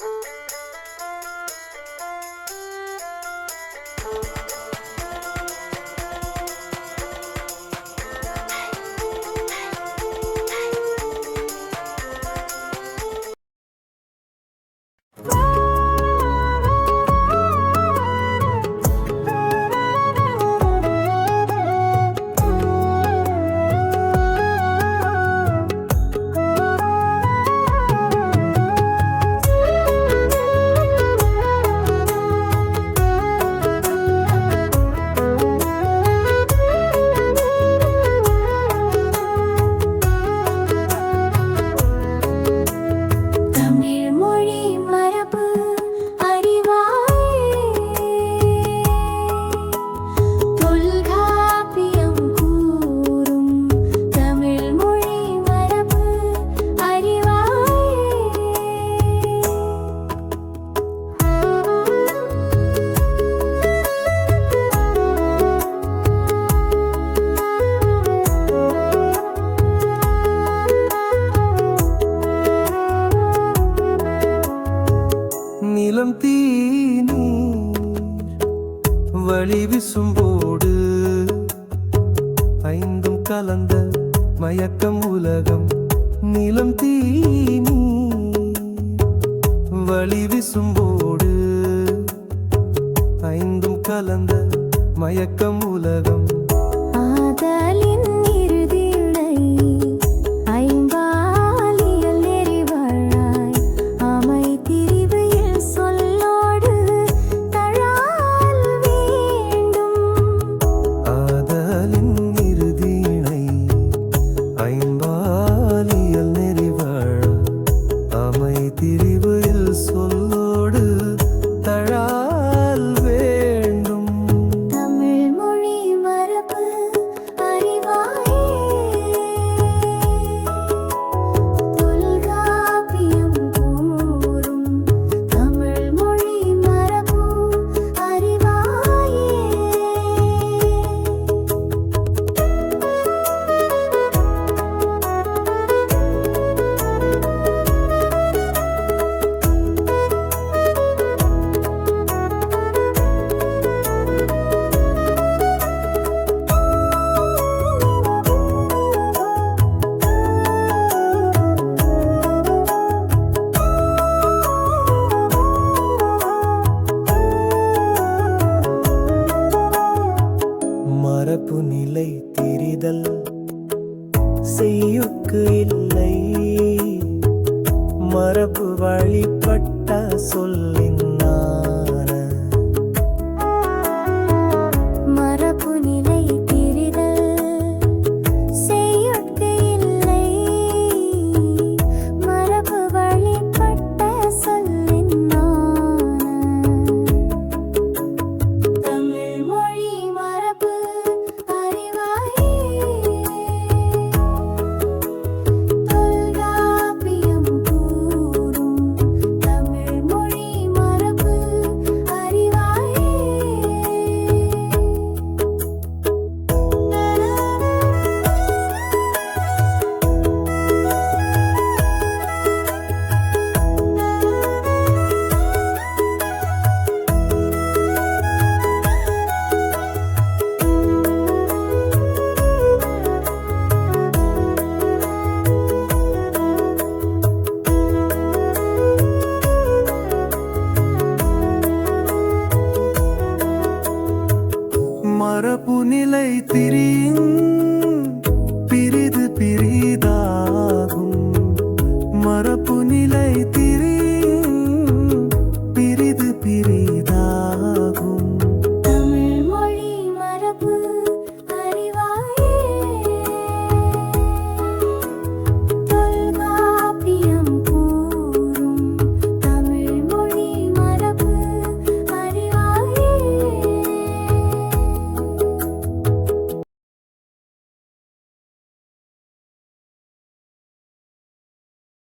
you. வழி விசும்போடு. ஐந்தும் கலந்த மயக்கம் உலகம் நிலம் தீனி வழி விசும்போடு. ஐந்தும் கலந்த மயக்கம் உலகம் rainbow. செய்தல் செய்யுக்கு இல்லை. மரபு வழிபட்ட சொல்லின் city